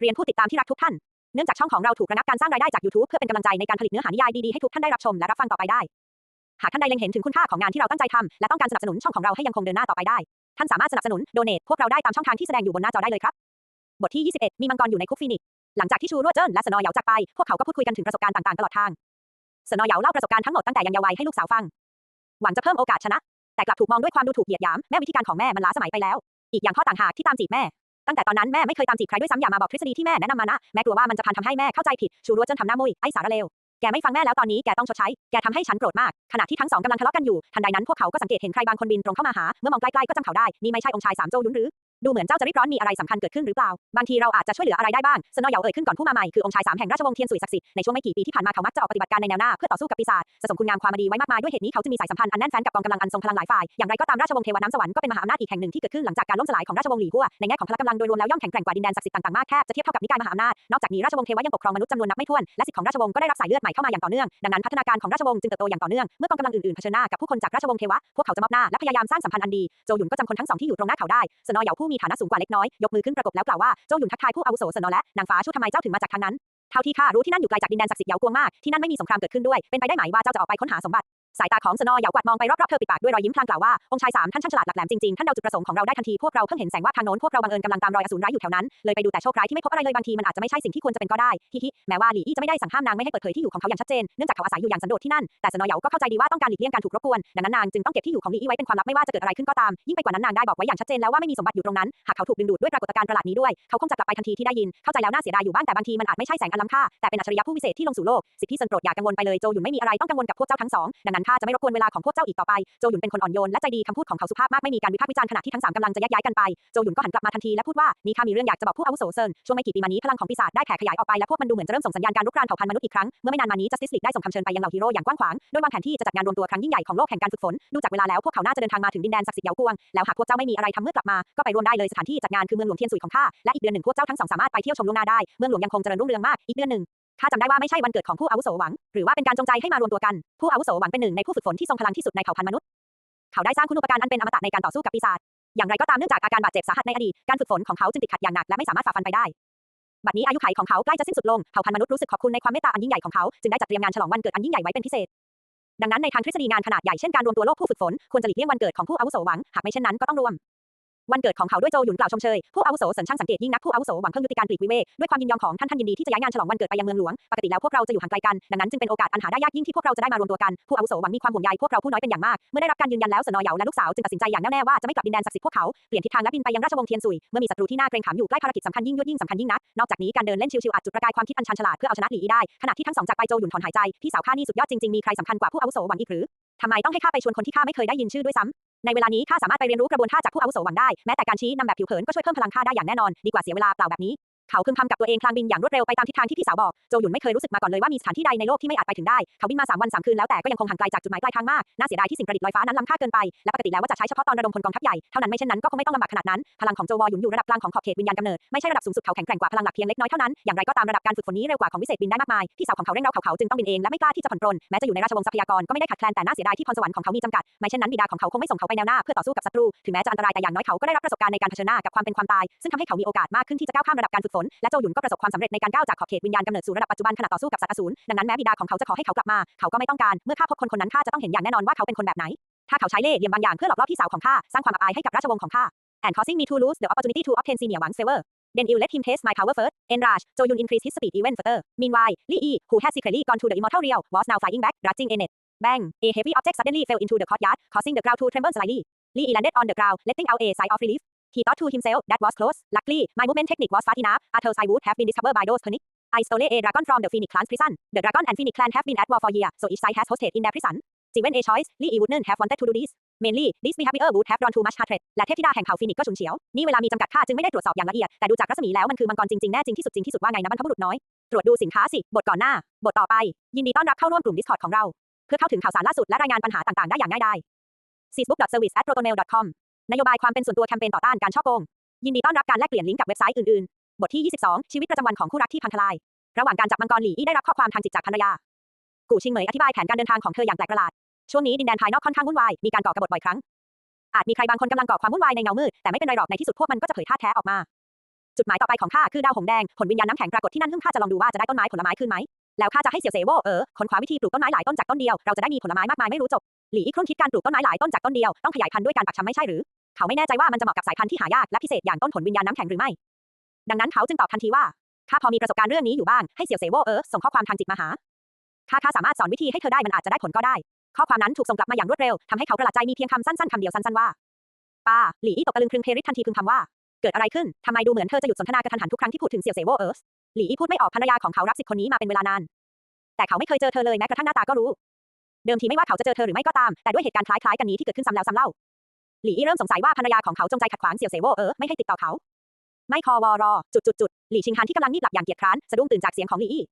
เรียนผู้ติดตามที่รักทุกท่าน เนื่องจากช่องของเราถูกระงับการสร้างรายได้จาก YouTube เพื่อเป็นกำลังใจในการผลิตเนื้อหานิยายดีๆให้ทุกท่านได้รับชมและรับฟังต่อไปได้ หากท่านใดเล็งเห็นถึงคุณค่าของงานที่เราตั้งใจทำและต้องการสนับสนุนช่องของเราให้ยังคงเดินหน้าต่อไปได้ ท่านสามารถสนับสนุนโดเนทพวกเราได้ตามช่องทางที่แสดงอยู่บนหน้าจอได้เลยครับ บทที่ 21 มีมังกรอยู่ในคุกฟีนิกซ์หลังจากที่ชูรั่วเจิ้นและสนอเหยาจากไป พวกเขาก็พูดคุยกันถึงประสบการณ์ต่างๆตลอดทางสนอเหยาเล่าประสบการณ์ทั้งหมดตั้งแต่ยังเยาว์วัยให้ลูกสาวฟัง หวังจะเพิ่มโอกาสชนะ แต่กลับถูกมองด้วยความดูถูกเหยียดหยาม แม่วิธีการของแม่มันล้าสมัยไปแล้ว อีกอย่างข้อต่างหากที่ตามจีบแม่ ตั้งแต่ตอนนั้นแม่ไม่เคยตามจีบใครด้วยซ้ำอย่ามาบอกทฤษฎีที่แม่แนะนำมานะ แม่กลัวว่ามันจะพันทำให้แม่เข้าใจผิด ชูรัวจนทำหน้ามุยไอ้สารเลวแกไม่ฟังแม่แล้วตอนนี้แกต้องชดใช้ แกทำให้ฉันโกรธมาก ขณะที่ทั้งสองกำลังทะเลาะกันอยู่ ทันใดนั้นพวกเขาก็สังเกตเห็นใครบางคนบินตรงเข้ามาหา เมื่อมองใกล้ๆก็จำเขาได้ นี่ไม่ใช่องค์ชายสามโจวยุนหรือ ดูเหมือนเจ้าจะรีบร้อนมีอะไรสำคัญเกิดขึ้นหรือเปล่า บางทีเราอาจจะช่วยเหลืออะไรได้บ้าง สนอเหยาเอ่ยขึ้นก่อนผู้มาใหม่คือองค์ชายสามแห่งราชวงศ์เทียนสุยศักดิ์สิทธิ์ในช่วงไม่กี่ปีที่ผ่านมาเขามักจะออกปฏิบัติการในแนวหน้าเพื่อต่อสู้กับปีศาจสะสมคุณงามความดีไว้มากมายด้วยเหตุนี้เขาจึงมีสายสัมพันธ์อันแน่นแฟ้นกับกองกำลังอันทรงพลังหลายฝ่ายอย่างไรก็ตามราชวงศ์เทวน้ำสวรรค์ก็เป็นมหาอำนาจอีกแห่งหนึ่งที่เกิดขึ้นหลังจากการล่มสลายของราชวงศ์หลี่ฮั่วในแง่ของพละกำลังโดยรวมแล้วย่อมแข็งแกร่งกว่าดินแดนศักดิ์สิทธิ์ต่างๆมากแทบจะเทียบเท่ากับนิกายมหาอำนาจนอกจากนี้ราชวงศ์เทวยังปกครองมนุษย์จำนวนนับไม่ถ้วนและสิทธิของราชวงศ์ก็ได้รับสายเลือดใหม่เข้ามาอย่างต่อเนื่องดังนั้นพัฒนาการของราชวงศ์จึงเติบโตอย่างต่อเนื่องเมื่อกองกำลังอื่นๆเผชิญหน้ากับผู้คนจากราชวงศ์เทวะพวกเขาจะมอบหน้าและพยายามสร้างสัมพันธ์อันดีโจหยุนก็จำคนทั้งสองที่อยู่ตรงหน้าเขาได้สนอเหยาผู้มีฐานะสูงกว่าเล็กน้อย ยกมือขึ้นประกบแล้วกล่าวว่าโจหยุนทักทายผู้อาวุโสสนอและนางฟ้าชูทำไมเจ้าถึงมาจากทางนั้นเท่าที่ข้ารู้ที่นั่นอยู่ไกลจากดินแดนศักดิ์สิทธิ์เหยากวงมากที่นั่นไม่มีสงครามเกิดขึ้นด้วยเป็นไปได้ไหมว่าเจ้าจะออกไปค้นหาสมบัติ สายตาของสนอหยาวกวัดมองไปรอบๆเธอปิดปากด้วยรอยยิ้มพลางกล่าวว่า องค์ชายสามท่านช่างฉลาดหลักแหลมจริงๆ ท่านเดาจุดประสงค์ของเราได้ทันที พวกเราเพิ่งเห็นแสงว่าทางโน้นพวกเราบังเอิญกำลังตามรอยอสูรร้ายอยู่แถวนั้น เลยไปดูแต่โชคร้ายที่ไม่พบอะไรเลยบางทีมันอาจจะไม่ใช่สิ่งที่ควรจะเป็นก็ได้ฮิฮิแม้ว่าหลี่อี้จะไม่ได้สั่งห้ามนางไม่ให้เปิดเผยที่อยู่ของเขาอย่างชัดเจนเนื่องจากเขาอาศัยอยู่อย่างสันโดษที่นั่นแต่สนอหยาวก็เข้าใจดีว่าต้องการหลีกเลี่ยงการถูกรบกวนดังนั้นนางจึงต้องเก็บที่อยู่ของหลี่อี้ไว้เป็นความลับไม่ว่าจะเกิดอะไรขึ้นก็ตามยิ่งไปกว่านั้นนางได้บอกไว้อย่างชัดเจนแล้วว่าไม่มีสมบัติอยู่ตรงนั้นหากเขาถูกดึงดูดด้วยปรากฏการณ์ประหลาดนี้ด้วยเขาคงจะกลับไปทันทีที่ได้ยินเข้าใจแล้วน่าเสียดายอยู่บ้างแต่บางทีมันอาจไม่ใช่แสงอันล้ำค่าแต่เป็นอัจฉริยะผู้วิเศษที่ลงสู่โลกสิทธิเซินโปรดอย่ากังวลไปเลยโจหยุนไม่มีอะไรต้องกังวลกับพวกเจ้าทั้งสองดังนั้นั้นข้าจะไม่รบกวนเวลาของพวกเจ้าอีกต่อไป โจหยุนเป็นคนอ่อนโยนและใจดีคำพูดของเขาสุภาพมากไม่มีการวิพากษ์วิจารณ์ขณะที่ทั้งสามกำลังจะแยกย้ายกันไป โจหยุนก็หันกลับมาทันทีและพูดว่า นี่ข้ามีเรื่องอยากจะบอกผู้อาวุโสเซิน ช่วงไม่กี่ปีมานี้พลังของปีศาจได้แผ่ขยายออกไปและพวกมันดูเหมือนจะเริ่มส่งสัญญาณการรุกรานเผ่าพันธุ์มนุษย์อีกครั้ง เมื่อไม่นานมานี้ Justice League ได้ส่งคำเชิญไปยังเหล่าฮีโร่อย่างกว้างขวาง โดยวางแผนที่จะจัดงานรวมตัวครั้งยิ่งใหญ่ของโลกแห่งการฝึกฝน ดูจากเวลาแล้วพวกเขาน่าจะเดินทางมาถึงดินแดนศักดิ์สิทธิ์เยาวกวง แล้วหากพวกเจ้าไม่มีอะไรทำเมื่อกลับมา ก็ไปร่วมได้เลยสถานที่จัดงานคือเมืองหลวงเทียนสุยของข้า และอีกเดือนหนึ่งพวกเจ้าทั้งสองสามารถไปเที่ยวชมล่วงหน้าได้ เมืองหลวงยังคงเจริญรุ่งเรืองมาก อีกเดือนหนึ่ง ข้าจำได้ว่าไม่ใช่วันเกิดของผู้อาวุโสหวัง หรือว่าเป็นการจงใจให้มารวมตัวกัน ผู้อาวุโสหวังเป็นหนึ่งในผู้ฝึกฝนที่ทรงพลังที่สุดในเผ่าพันธุ์มนุษย์ เขาได้สร้างคุณูปการอันเป็นอมตะในการต่อสู้กับปีศาจ อย่างไรก็ตามเนื่องจากอาการบาดเจ็บสาหัสในอดีต การฝึกฝนของเขาจึงติดขัดอย่างหนักและไม่สามารถฝ่าฟันไปได้ บัดนี้อายุขัยของเขาใกล้จะสิ้นสุดลง เผ่าพันธุ์มนุษย์รู้สึกขอบคุณในความเมตตาอันยิ่งใหญ่ของเขา จึงได้จัดเตรียมงานฉลองวันเกิดอันยิ่งใหญ่ไว้เป็นพิเศษ ดังนั้นในทางทฤษฎีงานขนาดใหญ่เช่นการรวมตัวโลกผู้ฝึกฝนควรจะหลีกเลี่ยงวันเกิดของผู้อาวุโสหวัง หากไม่เช่นนั้นก็ต้องรวม วันเกิดของเขาด้วยโจหยุนกล่าวชมเชย ผู้อาวุโสสัญช่างสังเกตยิ่งนักผู้อาวุโสหวังเพิ่งยุติการปลีกวิเวกด้วยความยินยอมของท่านท่านยินดีที่จะย้ายงานฉลองวันเกิดไปยังเมืองหลวง ปกติแล้วพวกเราจะอยู่ห่างไกลกัน ดังนั้นจึงเป็นโอกาสอันหาได้ยากยิ่งที่พวกเราจะได้มารวมตัวกัน ผู้อาวุโสหวังมีความห่วงใยพวกเราผู้น้อยเป็นอย่างมาก เมื่อได้รับการยืนยันแล้วสนอเหยาและลูกสาวจึงตัดสินใจอย่างแน่วแน่ว่าจะไม่กลับดินแดนศักดิ์สิทธิ์พวกเขา เปลี่ยนทิศทางและบินไปยังราชวงศ์เทียนซุย เมื่อมีศัตรูที่น่าเกรงขามอยู่ใกล้ภารกิจสำคัญยิ่งยวดยิ่งสำคัญยิ่งนัก นอกจากนี้การเดินเล่นชิวๆอาจจุดประกายความคิดอันชันฉลาดเพื่อเอาชนะหลีอี้ได้ ขณะที่ทั้งสองจากไปโจหยุนถอนหายใจ พี่สาวข้านี่สุดยอดจริงๆมีใครสำคัญกว่าผู้อาวุโสหวังอีกหรือ ทำไมต้องให้ข้าไปชวนคนที่ข้าไม่เคยได้ยินชื่อด้วยซ้ำในเวลานี้ข้าสามารถไปเรียนรู้กระบวนท่าจากผู้อาวุโสหวังได้ แม้แต่การชี้นำแบบผิวเผินก็ช่วยเพิ่มพลังข้าได้อย่างแน่นอน ดีกว่าเสียเวลาเปล่าแบบนี้ เขาพึมพำกับตัวเองพลางบินอย่างรวดเร็วไปตามทิศทางที่พี่สาวบอก โจหยุนไม่เคยรู้สึกมาก่อนเลยว่ามีสถานที่ใดในโลกที่ไม่อาจไปถึงได้ เขาบินมา3วัน3คืนแล้วแต่ก็ยังคงห่างไกลจากจุดหมายปลายทางมาก น่าเสียดายที่สิ่งประดิษฐ์ลอยฟ้านั้นล้ำค่าเกินไป และปกติแล้วว่าจะใช้เฉพาะตอนระดมพลกองทัพใหญ่ เท่านั้นไม่เช่นนั้นก็คงไม่ต้องลำบากขนาดนั้น พลังของโจวอหยุนอยู่ระดับกลางของขอบเขตวิญญาณกำเนิด ไม่ใช่ระดับสูงสุดเขาแข็งแกร่งกว่าพลังหลักเพียงเล็กน้อยเท่านั้น อย่างไรก็ตามระดับการฝึกฝนนี้เร็วกว่าของวิเศษบินได้มากมาย พี่สาวของเขาเร่งเร้าเขาเขาจึงต้องบินเองและไม่กล้าที่จะผ่อนปรน แม้จะอยู่ในราชวงศ์ทรัพยากรก็ไม่ได้ขัดแคลนแต่น่าเสียดายที่พรสวรรค์ของเขามีจำกัด ไม่เช่นนั้นบิดาของเขาคงไม่ส่งเขาไปแนวหน้าเพื่อต่อสู้กับศัตรู ถึงแม้จะอันตรายแต่อย่างน้อยเขาก็ได้รับประสบการณ์ในการเผชิญหน้ากับความเป็นความตาย ซึ่งทำให้เขามีโอกาสมากขึ้นที่จะก้าวข้ามระดับการฝึกฝนล และโจหยุนก็ประสบความสำเร็จในการก้าวจากขอบเขตวิญญาณกำเนิดสู่ระดับปัจจุบันขณะต่อสู้กับสัตว์อสูรดังนั้นแม้บิดาของเขาจะขอให้เขากลับมาเขาก็ไม่ต้องการเมื่อข้าพบคนคนนั้นข้าจะต้องเห็นอย่างแน่นอนว่าเขาเป็นคนแบบไหนถ้าเขาใช้เล่ห์เหลี่ยมบางอย่างเพื่อหลอกล่อพี่สาวของข้าสร้างความอับอายให้กับราชวงศ์ของข้า and causing me to lose the opportunity to obtain senior Wang's favor then you let him taste my power first enraged Jo Yun increased his speed even further meanwhile Li Yi who had secretly gone to the immortal realm was now flying back rushing in it bang a heavy object suddenly fell into the courtyard causing the ground to tremble slightly Li Yi landed on the ground letting out a sigh of relief he thought to himself that was close luckily my movement technique was fast enough else I would have been discovered by those panic I stole a dragon from the Phoenix clan's prison. The dragon and Phoenix clan have been at war for years, so each side has hosted in their prison. Given a choice, Li Yi wouldn't have wanted to do this. Mainly, this behavior would have drawn too much hatred. และเทพธิดาแห่งเผ่าฟีนิกก็ฉุนเฉียว นี่เวลามีจำกัดค่าจึงไม่ได้ตรวจสอบอย่างละเอียด แต่ดูจากรัศมีแล้วมันคือมังกรจริงๆ แน่จริงที่สุดจริงที่สุดว่าไงนะบรรพบุรุษน้อย ตรวจดูสินค้าสิ บทก่อนหน้า บทต่อไป ยินดีต้อนรับเข้าร่วมกลุ่ม Discord ของเรา เพื่อเข้าถึงข่าวสารล่าสุดและรายงานปัญหาต่างๆ ได้อย่างง่ายดาย facebook.service@protonmail.com นโยบายความเป็นส่วนตัวแคมเปญต่อต้านการช่อโกง ยินดีต้อนรับการแลกเปลี่ยนลิงก์กับเว็บไซต์อื่นๆ บทที่ 22 ชีวิตประจำวันของคู่รักที่พังทลาย ระหว่างการจับมังกรหลี่อี้ได้รับข้อความทางจิตจากภรรยา กู่ชิงเหมยอธิบายแผนการเดินทางของเธออย่างแปลกประหลาด ช่วงนี้ดินแดนภายนอกค่อนข้างวุ่นวาย มีการก่อกบฏบ่อยครั้ง อาจมีใครบางคนกำลังก่อความวุ่นวายในเงามืด แต่ไม่เป็นไรหรอกในที่สุดพวกมันก็จะเผยท่าแท้ออกมา จุดหมายต่อไปของข้าคือดาวหงแดง ผลวิญญาณน้ำแข็งปรากฏที่นั่นซึ่งข้าจะลองดูว่าจะได้ต้นไม้ผลไม้ขึ้นไหม แล้วข้าจะให้เสี่ยวเซโวเออค้นคว้าวิธีปลูกต้นไม้หลายต้นจากต้นเดียว เราจะได้มีผลไม้มากมายไม่รู้จบ หลีอี้ครุ่นคิดการปลูกต้นไม้หลายต้นจากต้นเดียว ต้องขยายพันธุ์ด้วยการปักชำไม่ใช่หรือ เขาไม่แน่ใจว่ามันจะเหมาะกับสายพันธุ์ที่หายากและพิเศษอย่างต้นผลวิญญาณน้ำแข็งหรือไม่ ดังนั้นเขาจึงตอบทันทีว่าข้าพอมีประสบการณ์เรื่องนี้อยู่บ้างให้เสี่ยวเซโวเออส่งข้อความทางจิตมาหาข้าข้าสามารถสอนวิธีให้เธอได้มันอาจจะได้ผลก็ได้ ข้อความนั้นถูกส่งกลับมาอย่างรวดเร็วทำให้เขาประหลาดใจมีเพียงคำสั้นๆคำเดียวสั้นๆว่าป้าหลี่อี้ตกตะลึงครึงเพริทันทีพึมพำว่าเกิดอะไรขึ้นทำไมดูเหมือนเธอจะหยุดสนทนากระทันหันทุกครั้งที่พูดถึงเสี่ยวเซโวเอิร์สหลี่อี้พูดไม่ออกภรรยาของเขารักสิทธิ์คนนี้มาเป็นเวลานาน แต่เขาไม่เคยเจอเธอเลยแม้กระทั่งหน้าตาก็รู้ เดิมทีไม่ว่าเขาจะเจอเธอหรือไม่ก็ตาม แต่ด้วยเหตุการณ์คล้ายๆกันนี้ที่เกิดขึ้นซ้ำแล้วซ้ำเล่า หลี่อี้เริ่มสงสัยว่าภรรยาของเขาจงใจขัดขวางเสี่ยวเซโวเอิร์สไม่ให้ติดต่อเขา ไม่คอวอรอจุดจุดจุดหลี่ชิงฮันที่กำลังงีบหลับอย่างเกียจคร้านสะดุ้งตื่นจากเสียงของหลี่อี้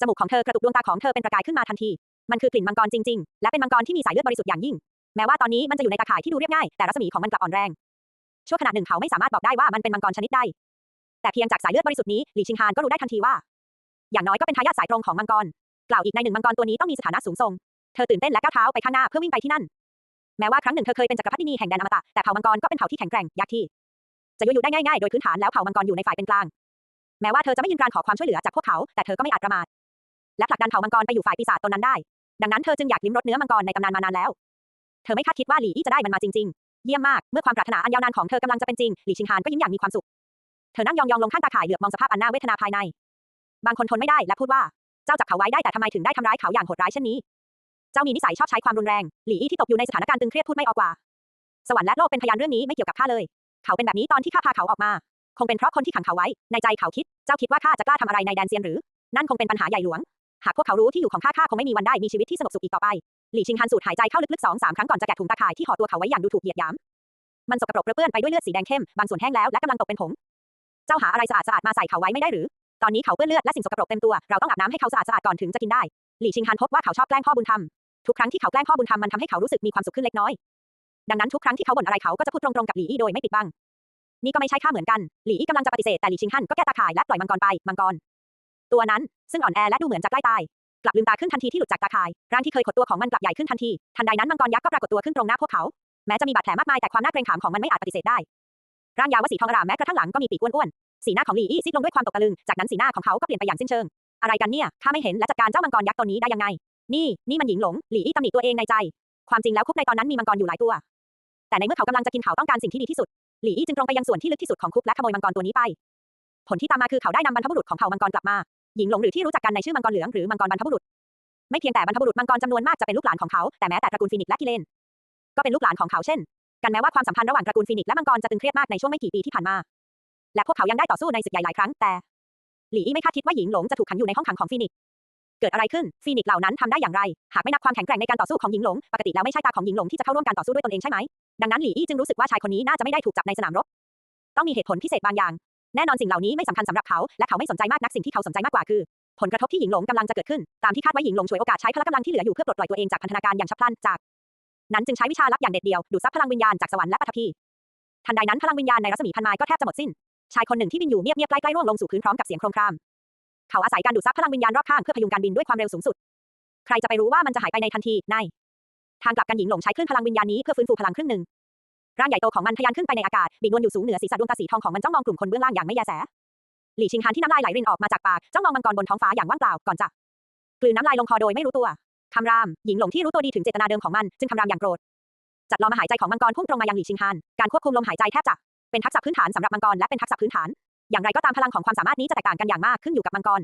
จมูกของเธอกระตุกดวงตาของเธอเป็นประกายขึ้นมาทันที มันคือกลิ่นมังกรจริงๆ และเป็นมังกรที่มีสายเลือดบริสุทธิ์อย่างยิ่ง แม้ว่าตอนนี้มันจะอยู่ในตาข่ายที่ดูเรียบง่าย แต่รัศมีของมันกลับอ่อนแรง ชั่วขณะหนึ่งเขาไม่สามารถบอกได้ว่ามันเป็นมังกรชนิดใด แต่เพียงจากสายเลือดบริสุทธิ์นี้หลี่ชิงฮานก็รู้ได้ทันทีว่า อย่างน้อยก็เป็นทายาทสายตรงของมังกร กล่าวอีกในหนึ่งมังกรตัวนี้ต้องมีสถานะสูงส่ง เธอตื่นเต้นและก้าวเท้าไปข้างหน้าเพื่อวิ่งไปที่นั่น แม้ว่าครั้งหนึ่งเธอเคยเป็นจักรพรรดินีแห่งแดนอมตะแต่เผ่ามังกรก็เป็นเผ่าที่แข็งแกร่งยากที่จะอยู่อยู่ได้ง่ายๆโดยพื้นฐานแล้วเผ่ามังกรอยู่ในฝ่ายเป็นกลาง แม้ว่าเธอจะไม่ยินการขอความช่วยเหลือจากพวกเขา แต่เธอก็ไม่อาจประมาทและผลักดันเผ่ามังกรไปอยู่ฝ่ายปีศาจตนนั้นได้ ดังนั้นเธอจึงอยากลิ้มรสเนื้อมังกรในตำนานมานานแล้ว เธอไม่คาดคิดว่าหลี่อี้จะได้มันมาจริงๆ เยี่ยมมาก เมื่อความปรารถนาอันยาวนานของเธอกำลังจะเป็นจริง หลี่ชิงฮานก็ยิ้มอย่างมีความสุข เธอนั่งยองๆลงข้างตาข่ายเหลือบมองสภาพอันน่าเวทนาภายใน บางคนทนไม่ได้และพูดว่า เจ้าจับเขาไว้ได้แต่ทำไมถึงได้ทำร้ายเขาอย่างโหดร้ายเช่นนี้ เจ้ามีนิสัยชอบใช้ความรุนแรง หลี่อี้ที่ตกอยู่ในสถานการณ์ตึงเครียดพูดไม่ออกกว่า สวรรค์และโลกเป็นพยานเรื่องนี้ไม่เกี่ยวกับข้าเลย เขาเป็นแบบนี้ตอนที่ข้าพาเขาออกมา คงเป็นเพราะคนที่ขังเขาไว้ ในใจเขาคิด เจ้าคิดว่าข้าจะกล้าทำอะไรในแดนเซียนหรือ นั่นคงเป็นปัญหาใหญ่หลวง หากพวกเขารู้ที่อยู่ของข้าข้าคงไม่มีวันได้มีชีวิตที่สงบสุขอีกต่อไป หลี่ชิงฮันสูดหายใจเข้าลึกๆสองสามครั้งก่อนจะแกะถุงตาข่ายที่ห่อตัวเขาไว้อย่างดูถูกเหยียดหยาม มันสกปรกเปื้อนไปด้วยเลือดสีแดงเข้ม บางส่วนแห้งแล้วและกำลังตกเป็นผง เจ้าหาอะไรสะอาดสะอาดมาใส่เขาไว้ไม่ได้หรือ ตอนนี้เขาเปื้อนเลือดและสิ่งสกปรกเต็มตัว เราต้องอาบน้ำให้เขาสะอาดสะอาดก่อนถึงจะกินได้ หลี่ชิงฮันพบว่าเขาชอบแกล้งพ่อบุญธรรม ทุกครั้งที่เขาแกล้งพ่อบุญธรรมมันทำให้เขารู้สึกมีความสุขขึ้นเล็กน้อย ดังนั้นทุกครั้งที่เขาบ่นอะไรเขาก็จะพูดตรงๆกับหลี่อี้โดยไม่ปิดบัง นี่ก็ไม่ใช่ข้าเหมือนกัน หลี่อี้กำลังจะปฏิเสธแต่หลี่ชิงฮั่นก็แก้ตาข่ายและปล่อยมังกรไป มังกร ตัวนั้นซึ่งอ่อนแอและดูเหมือนจะใกล้ตายกลับลืมตาขึ้นทันทีที่หลุดจากตาข่าย ร่างที่เคยขดตัวของมันกลับใหญ่ขึ้นทันที ทันใดนั้นมังกรยักษ์ก็ปรากฏตัวขึ้นตรงหน้าพวกเขา แม้จะมีบาดแผลมากมายแต่ความน่าเกรงขามของมันไม่อาจปฏิเสธได้ ร่างยาววสีทองอร่ามแม้กระทั่งหลังก็มีปีกอ้วนๆ สีหน้าของหลี่อี้ซีดลงด้วยความตกตะลึง จากนั้นสีหน้าของเขาก็เปลี่ยนไปอย่างสิ้นเชิง อะไรกันเนี่ย ข้าไม่เห็นและจัดการเจ้ามังกรยักษ์ตัวนี้ได้ยังไง นี่ นี่มันหญิงหลง หลี่อี้ตำหนิตัวเองในใจ ความจริงแล้วคุกในตอนนั้นมีมังกรอยู่หลายตัว แต่ในเมื่อเขากำลังจะกินเขาต้องการสิ่งที่ดีที่สุด หลี่อี้จึงตรงไปยังส่วนที่ลึกที่สุดของคุกและขโมยมังกรตัวนี้ไป ผลที่ตามมาคือเขาได้นำบรรพบุรุษของเผ่ามังกรกลับมา หญิงหลงหรือที่รู้จักกันในชื่อมังกรเหลืองหรือมังกรบรรพบุรุษ ไม่เพียงแต่บรรพบุรุษมังกรจำนวนมากจะเป็นลูกหลานของเขา แต่แม้แต่ตระกูลฟีนิกซ์และกิเลน ก็เป็นลูกหลานของเขาเช่น กันแม้ว่าความสัมพันธ์ระหว่างตระกูลฟีนิกซ์และมังกรจะตึงเครียดมากในช่วงไม่กี่ปีที่ผ่านมา และพวกเขายังได้ต่อสู้ในศึกใหญ่หลายครั้งแต่หลี่อี้ไม่คาดคิดว่าหญิงหลงจะถูกขังอยู่ในห้องขังของฟีนิก เกิดอะไรขึ้น ฟีนิกซ์เหล่านั้นทำได้อย่างไร หากไม่นับความแข็งแกร่งในการต่อสู้ของหญิงหลง ปกติแล้วไม่ใช่ตาของหญิงหลงที่จะเข้าร่วมการต่อสู้ด้วยตนเองใช่ไหม ดังนั้นหลี่อี้จึงรู้สึกว่าชายคนนี้น่าจะไม่ได้ถูกจับในสนามรบ ต้องมีเหตุผลพิเศษบางอย่าง แน่นอนสิ่งเหล่านี้ไม่สำคัญสำหรับเขา และเขาไม่สนใจมากนักสิ่งที่เขาสนใจมากกว่าคือ ผลกระทบที่หญิงหลงกำลังจะเกิดขึ้น ตามที่คาดไว้หญิงหลงฉวยโอกาสใช้พละกำลังที่เหลืออยู่เพื่อปลดปล่อยตัวเองจากพันธนาการอย่างฉับพลันจาก นั้นจึงใช้วิชาลับอย่างเด็ดเดี่ยวดูดซับพลังวิญญาณจากสวรรค์และปฐพีทันใดนั้นพลังวิญญาณในรัศมีพันไมล์ก็แทบจะหมดสิ้นชายคนหนึ่งที่บินอยู่เงียบๆใกล้ๆร่วงลงสู่พื้นพร้อมกับเสียงโครมคราม เขาอาศัยการดูดซับพลังวิญญาณรอบข้างเพื่อพยุงการบินด้วยความเร็วสูงสุด ใครจะไปรู้ว่ามันจะหายไปในทันทีในทางกลับกันหญิงหลงใช้คลื่นพลังวิญญาณนี้เพื่อฟื้นฟูพลังครึ่งหนึ่งร่างใหญ่โตของมันทะยานขึ้นไปในอากาศบินวนอยู่สูงเหนือศีรษะดวงตาสีทองของมันจ้องมองกลุ่มคนเบื้องล่างอย่างไม่แยแสหลี่ชิงฮานที่น้ำลายไหลรินออกมาจากปากจ้องมองมังกรบนท้องฟ้าอย่างว่างเปล่าก่อนจะกลืนน้ำลายลงคอโดยไม่รู้ตัวคำรามหญิงหลงที่รู้ตัวดีถึงเจตนาเดิมของมันจึงคำรามอย่างโกรธจัดลมหายใจของมังกรพุ่งตรงมายังหลี่ชิงฮานการควบคุมลมหายใจแทบจะเป็นทักษะพื้นฐานสำหรับมังกรและเป็นทักษะพื้นฐาน อย่างไรก็ตามพลังของความสามารถนี้จะแตกต่างกันอย่างมากขึ้นอยู่กับมังกร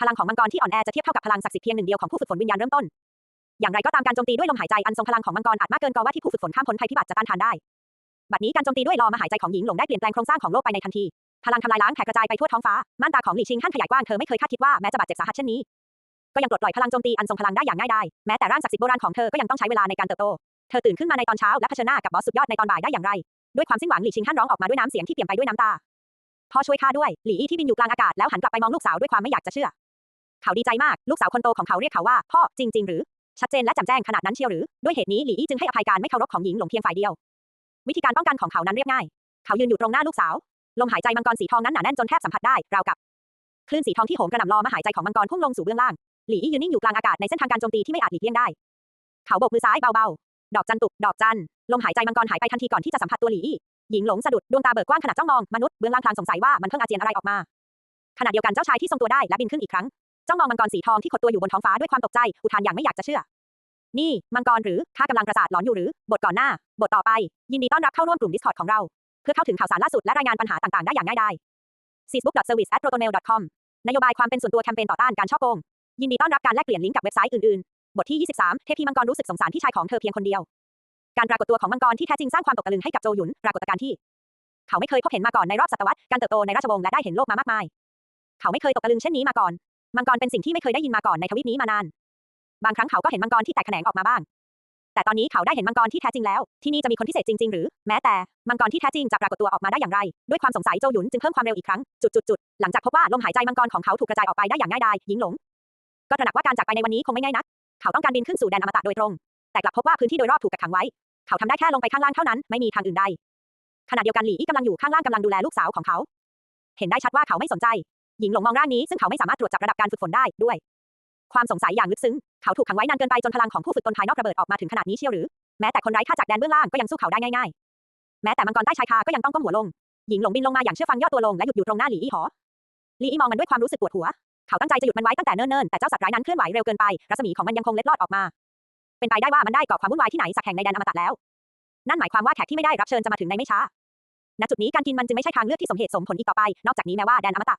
พลังของมังกรที่อ่อนแอจะเทียบเท่ากับพลังศักดิ์สิทธิ์เพียงหนึ่งเดียวของผู้ฝึกฝนวิญญาณเริ่มต้น อย่างไรก็ตามการโจมตีด้วยลมหายใจอันทรงพลังของมังกรอาจมากเกินกว่าที่ผู้ฝึกฝนข้ามพ้นภัยพิบัติจะต้านทานได้ บัดนี้การโจมตีด้วยลมหายใจของหญิงหลงได้เปลี่ยนแปลงโครงสร้างของโลกไปในทันทีพลังทำลายล้างแผ่กระจายไปทั่วท้องฟ้า ม่านตาของหลี่ชิงฮั่นขยายกว้าง เธอไม่เคยคาดคิดว่าแม้จะบาดเจ็บสาหัสเช่นนี้ ก็ยังปลดปล่อยพลังโจมตีอันทรงพลังได้อย่างง่ายดาย แม้แต่ร่างศักดิ์สิทธิ์โบราณของเธอ ก็ยังต้องใช้เวลาในการเติบโต เธอตื่นขึ้นมาในตอนเช้าและเผชิญหน้ากับบอสสุดยอดในตอนบ่ายได้อย่างไร ด้วยความสิ้นหวังหลี่ชิงฮั่นร้องออกมาด้วยน้ำเสียงที่เปี่ยมไปด้วยน้ำตา พ่อช่วยข้าด้วย หลี่อี้ที่บินอยู่กลางอากาศแล้วหันกลับไปมองลูกสาวด้วยความไม่อยากจะเชื่อ เขาดีใจมาก ลูกสาวคนโตของเขาเรียกเขาว่า พ่อจริง ๆ หรือ ชัดเจนและแจ่มแจ้งขนาดนั้นเชียวหรือ ด้วยเหตุนี้หลี่อี้จึงให้อภัยการไม่เคารพของหญิงหลงเพียงฝ่ายเดียว วิธีการป้องกันของเขานั้นเรียบง่าย เขายืนอยู่ตรงหน้าลูกสาว ลมหายใจมังกรสีทองนั้นหนาแน่นจนแทบสัมผัสได้ ราวกับคลื่นสีทองที่โหมกระหน่ำลอมาหายใจของมังกรพุ่งลงสู่เบื้องล่าง หลี่อี้ยืนนิ่งอยู่กลางอากาศในเส้นทางการโจมตีที่ไม่อาจหลีกเลี่ยงได้ เขาโบกมือซ้ายเบาๆ ดอกจันตุก ดอกจัน ลมหายใจมังกรหายไปทันทีก่อนที่จะสัมผัสตัวหลี่อี้ หญิงหลงสะดุดดวงตาเบิกกว้างขณะจ้องมองมนุษย์เบื้องล่างพลางสงสัยว่ามันเพิ่งอาเจียนอะไรออกมาขณะเดียวกันเจ้าชายที่ทรงตัวได้และบินขึ้นอีกครั้งจ้องมองมังกรสีทองที่ขดตัวอยู่บนท้องฟ้าด้วยความตกใจ อุทานอย่างไม่อยากจะเชื่อ นี่มังกรหรือข้ากำลังประสาทหลอนอยู่หรือ บทก่อนหน้า บทต่อไป ยินดีต้อนรับเข้าร่วมกลุ่ม Discord ของเรา เพื่อเข้าถึงข่าวสารล่าสุดและรายงานปัญหาต่างๆ ได้อย่างง่ายดาย facebook.service@protonmail.com นโยบายความเป็นส่วนตัวแคมเปญต่อต้านการช่อโกง ยินดีต้อนรับการแลกเปลี่ยนลิงก์กับเว็บไซต์อื่นๆ บทที่ 23 เทพีมังกรรู้สึกสงสารพี่ชายของเธอเพียงคนเดียว การปรากฏตัวของมังกรที่แท้จริงสร้างความตกตะลึงให้กับโจหยุน ปรากฏการณ์ที่ เขาไม่เคยพบเห็นมาก่อนในรอบศตวรรษ การเติบโตในราชวงศ์และได้เห็นโลกมามากมาย เขาไม่เคยตกตะลึงเช่นนี้มาก่อน มังกรเป็นสิ่งที่ไม่เคยได้ยินมาก่อนในทวีปนี้มานาน บางครั้งเขาก็เห็นมังกรที่แตกแขนงออกมาบ้าง แต่ตอนนี้เขาได้เห็นมังกรที่แท้จริงแล้ว ที่นี่จะมีคนพิเศษจริง ๆ หรือ แม้แต่มังกรที่แท้จริงจะปรากฏตัวออกมาได้อย่างไร ด้วยความสงสัยโจหยุนจึงเพิ่มความเร็วอีกครั้ง จุดจุดจุดหลังจากพบว่าลมหายใจมังกรของเขาถูกกระจายออกไปได้อย่างง่ายดายหญิงหลง ก็ตระหนักว่าการจากไปในวันนี้คงไม่ง่ายนัก เขาต้องการบินขึ้นสู่แดนอมตะโดยตรงแต่กลับพบว่าพื้นที่โดยรอบถูกกักขังไว้ เขาทำได้แค่ลงไปข้างล่างเท่านั้น ไม่มีทางอื่นใด ขณะเดียวกันหลี่อี้กำลังอยู่ข้างล่างกำลังดูแลลูกสาวของเขา เห็นได้ชัดว่าเขาไม่สนใจ หญิงหลงมองร่างนี้ซึ่งเขาไม่สามารถตรวจจับระดับการฝึกฝนได้ด้วย ความสงสัยอย่างลึกซึ้ง เขาถูกขังไว้นานเกินไปจนพลังของผู้ฝึกตนภายนอกระเบิดออกมาถึงขนาดนี้เชียวหรือ แม้แต่คนไร้ค่าจากแดนเบื้องล่างก็ยังสู้เขาได้ง่ายๆ แม้แต่มังกรใต้ชายคาก็ยังต้องก้มหัวลง หญิงหลงบินลงมาอย่างเชื่อฟังย่อตัวลงและหยุดอยู่ตรงหน้าหลี่อี้หอหลี่อี้มองมันด้วยความรู้สึกปวดหัว เขาตั้งใจจะหยุดมันไว้ตั้งแต่เนิ่นๆแต่เจ้าสัตว์ร้ายนั้นเคลื่อนไหวเร็วเกินไปรัศมีของมันยังคงเล็ดลอดออกมา เป็นไปได้ว่ามันได้ก่อความวุ่นวายที่ไหนสักแห่งในแดนอมตะแล้ว นั่นหมายความว่าแขกที่ไม่ได้รับเชิญจะมาถึงในไม่ช้า ณ จุดนี้การกินมันจึงไม่ใช่ทางเลือกที่สมเหตุสมผลอีกต่อไป นอกจากนี้แม้ว่าแดนอมตะ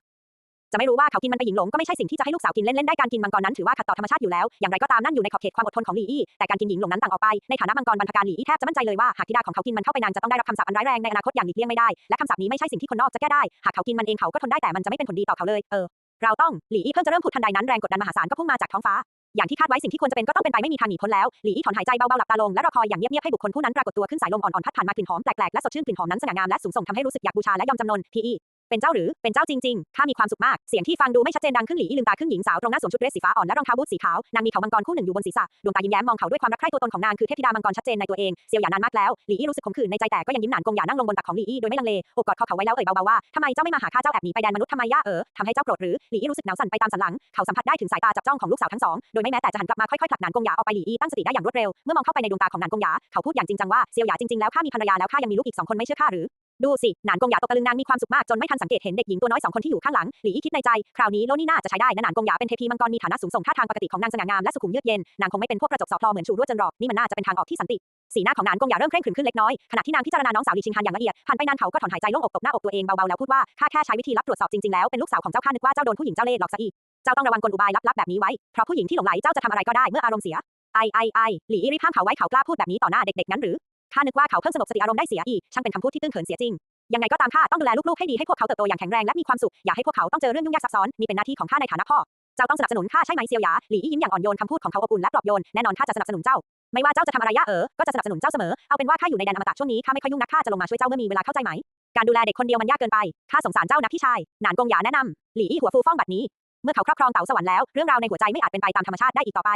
จะไม่รู้ว่าเขากินมันไปหญิงหลงก็ไม่ใช่สิ่งที่จะให้ลูกสาวกินเล่นๆได้การกินมังกรนั้นถือว่าขัดต่อธรรมชาติอยู่แล้วอย่างไรก็ตามนั่นอยู่ในขอบเขตความอดทนของหลี่อี้แต่การกินหญิงหลงนั้นต่างออกไปในฐานะมังกรบรรพการหลี่อี้แทบจะมั่นใจเลยว่าหากธิดาของเขากินมันเข้าไปนางจะต้องได้รับคำสาปอันร้ายแรงในอนาคตอย่างหลีกเลี่ยงไม่ได้และคำสาปนี้ไม่ใช่สิ่งที่คนนอกจะแก้ได้หากเขากินมันเองเขาก็ทนได้แต่มันจะไม่เป็นผลดีต่อเขาเลย เออ เราต้องหลี่อี้เพิ่งจะเริ่มพูดทันใดนั้นแรงกดดันมหาศาลก็พุ่งมาจากท้องฟ้า อย่างที่คาดไว้สิ่งที่ควรจะเป็นก็ต้องเป็นไปไม่มีทางหนีพ้นแล้ว หลี่อี้ถอนหายใจเบาๆหลับตาลงและรอคอยอย่างเงียบๆให้บุคคลผู้นั้นปรากฏตัวขึ้นสายลมอ่อนๆพัดผ่านมากลิ่นหอมแปลกๆและสดชื่นกลิ่นหอมนั้นสง่างามและสูงส่งทำให้รู้สึกอยากบูชาและยอมจำนนพีอี เป็นเจ้าหรือ เป็นเจ้าจริงๆข้ามีความสุขมาก เสียงที่ฟังดูไม่ชัดเจนดังขึ้นหลี่อี้ลืมตาขึ้นหญิงสาวตรงหน้าสวมชุดเดรสสีฟ้าอ่อนและรองเท้าบูทสีขาว นางมีเขามังกรคู่หนึ่งอยู่บนศีรษะ ดวงตายิ้มแย้มมองเขาด้วยความรักใคร่ตัวตนของนางคือเทพธิดามังกรชัดเจนในตัวเอง เซียวหยานานมากแล้ว หลี่อี้รู้สึกขมขื่นในใจแต่ก็ยังยิ้มหนานกงหยานั่งลงบนตักของหลี่อี้โดยไม่ลังเลโอบกอดคอเขาไว้แล้วเอ่ยเบาๆว่าทำไมเจ้าไม่มาหาข้าเจ้าแอบหนีไปแดนมนุษย์ทำไมย่าเอ๋อทำให้เจ้าโกรธหรือหลี่อี้รู้สึกหนาวสั่นไปตามสันหลังเขาสัมผัสได้ถึงสายตาจับจ้องของลูกสาวทั้งสองโดยไม่แม้แต่จะหันกลับมาค่อยๆผลักหนานกงหยาออกไปหลี่อี้ตั้งสติได้อย่างรวดเร็วเมื่อมองเข้าไปในดวงตาของหนานกงหยาเขาพูดอย่างจริงจังว่าเซียวหยาจริงๆแล้วข้ามีภรรยาแล้วข้ายังมีลูกอีกสองคนไม่เชื่อข้าหรือ ดูสิ หนานกงหยาตกตะลึงนางมีความสุขมากจนไม่ทันสังเกตเห็นเด็กหญิงตัวน้อยสองคนที่อยู่ข้างหลัง หลี่คิดในใจ คราวนี้โลนี่น่าจะใช้ได้นะหนานกงหยาเป็นเทพีมังกรมีฐานะสูงส่งท่าทางปกติของนางสง่างามและสุขุมเยือกเย็น นางคงไม่เป็นพวกกระจกสอพลอเหมือนชูรั่วจนหรอกนี่มันน่าจะเป็นทางออกที่สันติ สีหน้าของนานกงหยาเริ่มเคร่งขรึมขึ้นเล็กน้อย ขณะที่นางพิจารณาน้องสาวลีชิงฮันอย่างละเอียดผ่านไปนานเขาก็ถอนหายใจโล่งอกตบหน้าอกตัวเองเบาๆแล้วพูดว่าข้าแค่ใช้วิธีลับตรวจสอบจริงๆแล้วเป็นลูกสาวของเจ้าข้านึกว่าเจ้าโดนผู้หญิงเจ้าเล่ห์หลอกซะอีกเจ้าต้องระวังกลอุบายลับๆแบบนี้ไว้เพราะผู้หญิงที่หลงไหลเจ้าจะทำอะไรก็ได้เมื่ออารมณ์เสียไอไอไอหลี่อี้รีบห้ามเขาไว้เขากล้าพูดแบบนี้ต่อหน้าเด็กๆนั้นหรือ ข้านึกว่าเขาเพิ่งสงบสติอารมณ์ได้เสียอีก ช่างเป็นคำพูดที่ตื้นเขินเสียจริง ยังไงก็ตามข้าต้องดูแลลูกๆให้ดีให้พวกเขาเติบโตอย่างแข็งแรงและมีความสุข อย่าให้พวกเขาต้องเจอเรื่องยุ่งยากซับซ้อน นี่เป็นหน้าที่ของข้าในฐานะพ่อ เจ้าต้องสนับสนุนข้าใช่ไหมเซียวหยา หลี่อี้ยิ้มอย่างอ่อนโยนคำพูดของเขาอบอุ่นและปลอบโยน แน่นอนข้าจะสนับสนุนเจ้า ไม่ว่าเจ้าจะทำอะไรย่าเอ๋อก็จะสนับสนุนเจ้าเสมอ เอาเป็นว่าข้าอยู่ในแดนอมตะช่วงนี้ข้าไม่ค่อยยุ่งนักข้าจะลงมาช่วยเจ้าเมื่อมีเวลาเข้าใจไหม การดูแลเด็กคนเดียวมันยากเกินไป ข้าสงสารเจ้านะพี่ชาย หนานกงหยาแนะนำหลี่อี้หัวฟูฟ่องบัดนี้ เมื่อเขาครอบครองเต่าสวรรค์แล้ว เรื่องราวในหัวใจไม่อาจเป็นไปตามธรรมชาติได้อีกต่อไป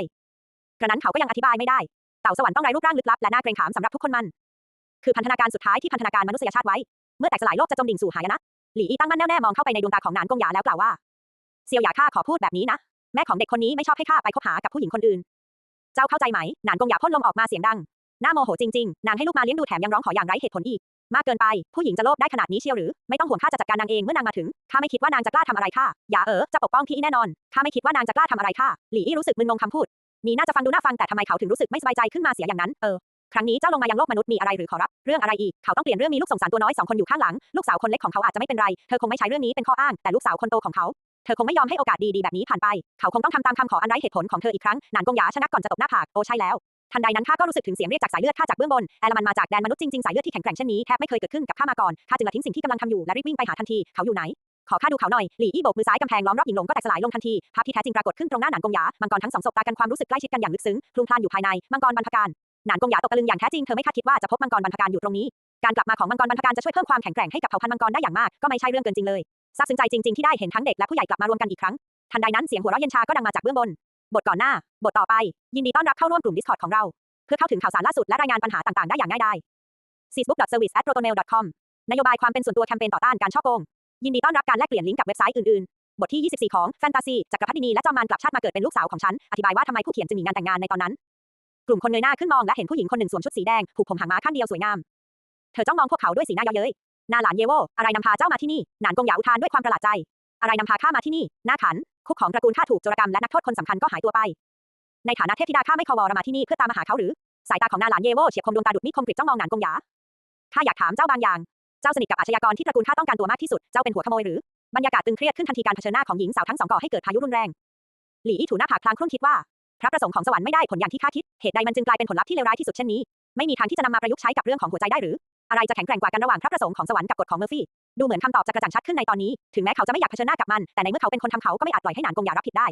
กระนั้นเขาก็ยังอธิบายไม่ได้ เต่าสวรรค์ต้องไร้รูปร่างลึกลับและน่าเกรงขามสำหรับทุกคนมัน คือพันธนาการสุดท้ายที่พันธนาการมนุษยชาติไว้ เมื่อแตกสลายโลกจะจมดิ่งสู่หายนะ หลี่อี้ตั้งมั่นแน่วแน่มองเข้าไปในดวงตาของนานกงหยาแล้วกล่าวว่า เซียวหยาข้าขอพูดแบบนี้นะ แม่ของเด็กคนนี้ไม่ชอบให้ข้าไปคบหากับผู้หญิงคนอื่น เจ้าเข้าใจไหม นานกงหยาพ่นลมออกมาเสียงดัง หน้าโมโหจริงๆ นางให้ลูกมาเลี้ยงดูแถมยังร้องขออย่างไร้เหตุผลอีก มากเกินไป ผู้หญิงจะโลภได้ขนาดนี้เชียวหรือ ไม่ต้องห่วงข้าจะจัดการนางเองเมื่อนางมาถึง ข้าไม่คิดว่านางจะกล้าทำอะไรข้า อย่าเออจะปกป้องพี่แน่นอน ข้าไม่คิดว่านางจะกล้าทำอะไรข้า หลี่อี้รู้สึกมึนงงคำพูด นี่น่าจะฟังดูน่าฟังแต่ทำไมเขาถึงรู้สึกไม่สบายใจขึ้นมาเสียอย่างนั้น เออ ครั้งนี้เจ้าลงมายังโลกมนุษย์มีอะไรหรือขอรับ เรื่องอะไรอีก เขาต้องเปลี่ยนเรื่องมีลูกสงสารตัวน้อยสองคนอยู่ข้างหลัง ลูกสาวคนเล็กของเขาอาจจะไม่เป็นไร เธอคงไม่ใช้เรื่องนี้เป็นข้ออ้าง แต่ลูกสาวคนโตของเขา เธอคงไม่ยอมให้โอกาสดีๆแบบนี้ผ่านไป เขาคงต้องทำตามคำขออันไร้เหตุผลของเธออีกครั้งหนานกงหยาชะงักก่อนจะตบหน้าผาก โอ้ใช่แล้วทันใดนั้นข้าก็รู้สึกถึงเสียงเรียกจากสายเลือดข้าจากเบื้องบนแอลมันมาจากแดนมนุษย์จริงๆสายเลือดที่แข็งแกร่งเช่นนี้แทบไม่เคยเกิดขึ้นกับข้ามาก่อนข้าจึงละทิ้งสิ่งที่กำลังทำอยู่และรีบวิ่งไปหาทันทีเขาอยู่ไหน ขอข้าดูเขาหน่อย หลี่อี้โบกมือซ้ายกำแพงล้อมรอบหญิงหลงก็แตกสลายลงทันที ภาพที่แท้จริงปรากฏขึ้นตรงหน้าหนานกงหยา มังกรทั้งสองสบตากันความรู้สึกใกล้ชิดกันอย่างลึกซึ้งพลุงพลานอยู่ภายใน มังกรบรรพการหนานกงหยาตกตะลึงอย่างแท้จริง เธอไม่คาดคิดว่าจะพบมังกรบรรพการอยู่ตรงนี้ การกลับมาของมังกรบรรพการจะช่วยเพิ่มความแข็งแกร่งให้กับเผ่าพันธุ์มังกรได้อย่างมาก ก็ไม่ใช่เรื่องเกินจริงเลยซาบซึ้งใจจริงๆที่ได้เห็นทั้งเด็กและผู้ใหญ่กลับมารวมกันอีกครั้ง ทันใดนั้นเสียงหัวเราะเย็นชาก็ดังมาจากเบื้องบน บทก่อนหน้า บทต่อไป ยินดีต้อนรับเข้าร่วมกลุ่ม Discord ของเรา เพื่อเข้าถึงข่าวสารล่าสุดและรายงานปัญหาต่างๆ ได้อย่างง่ายดาย facebook.service@protonmail.com นโยบายความเป็นส่วนตัวแคมเปญต่อต้านการช่อโกง ยินดีต้อนรับการแลกเปลี่ยนลิงก์กับเว็บไซต์อื่นๆ บทที่ 24 ของแฟนตาซีจักรพรรดินีและจอมมารกลับชาติมาเกิดเป็นลูกสาวของฉัน อธิบายว่าทำไมผู้เขียนจึงมีงานแต่งงานในตอนนั้น กลุ่มคนเงยหน้าขึ้นมองและเห็นผู้หญิงคนหนึ่งสวมชุดสีแดงผูกผมหางม้าข้างเดียวสวยงาม เธอจ้องมองพวกเขาด้วยสีหน้าเย้อเย้ยนาหลานเยโวอะไรนำพาเจ้ามาที่นี่หนานกงหยาอุทานด้วยความประหลาดใจ อะไรนำพาข้ามาที่นี่หน้าขันคุกของตระกูลข้าถูกโจรกรรมและนักโทษคนสำคัญก็หายตัวไป ในฐานะเทพธิดาข้าไม่คอวอรมาที่นี่เพื่อตามมาหาเขาหรือสายตาของนาหลานเยโวเฉียบคมดวงตาดุดมีดคมกริบจ้องมองหนานกงหยาข้าอยากถามเจ้าบางอย่าง จ้าสนิทกับอาชญากรที่ตระกูลข้าต้องการตัวมากที่สุด เจ้าเป็นหัวขโมยหรือ บรรยากาศตึงเครียดขึ้นทันทีการเผชิญหน้าของหญิงสาวทั้งสองก่อให้เกิดพายุรุนแรง หลี่อี้ถูหน้าผากพลางครุ่นคิดว่า พระประสงค์ของสวรรค์ไม่ได้ผลอย่างที่ข้าคิด เหตุใดมันจึงกลายเป็นผลลัพธ์ที่เลวร้ายที่สุดเช่นนี้ ไม่มีทางที่จะนำมาประยุกต์ใช้กับเรื่องของหัวใจได้หรือ อะไรจะแข็งแกร่งกว่ากันระหว่างพระประสงค์ของสวรรค์กับกฎของเมอร์ฟี่ ดูเหมือนคำตอบจะกระจ่างชัดขึ้นในตอนนี้ ถึงแม้เขาจะไม่อยากเผชิญหน้ากับมัน แต่ในเมื่อเขาเป็นคนทำเขาก็ไม่อาจปล่อยให้หนานกงหยารับผิดได้